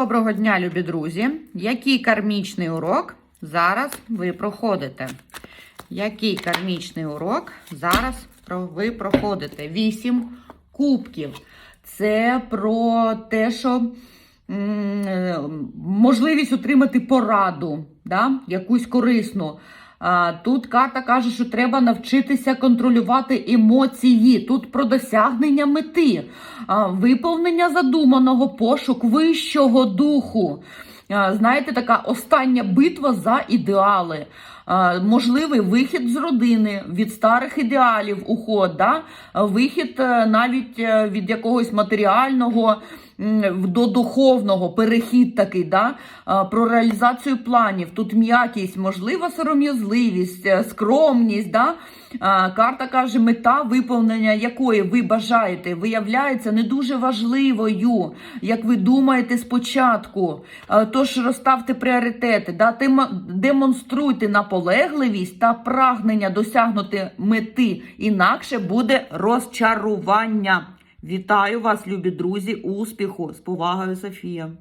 Доброго дня, любі друзі! Який кармічний урок зараз ви проходите? Який кармічний урок зараз ви проходите? Вісім кубків. Це про те, що е, можливість отримати пораду, да? якусь корисну. Тут карта каже, що треба навчитися контролювати емоції. Тут про досягнення мети, виповнення задуманого, пошук вищого духу. Знаєте, така остання битва за ідеали. Можливий вихід з родини від старих ідеалів, уход, да? Вихід е, навіть е, від якогось матеріального до духовного, перехід такий, да? Про реалізацію планів. Тут м'якість, можлива сором'язливість, е, скромність. Да? Карта каже, мета виповнення якої ви бажаєте, виявляється не дуже важливою, як ви думаєте спочатку. Тож розставте пріоритети, да? Демонструйте наполегливість та прагнення досягнути мети, інакше буде розчарування. Вітаю вас, любі друзі, успіху! З повагою, Софія!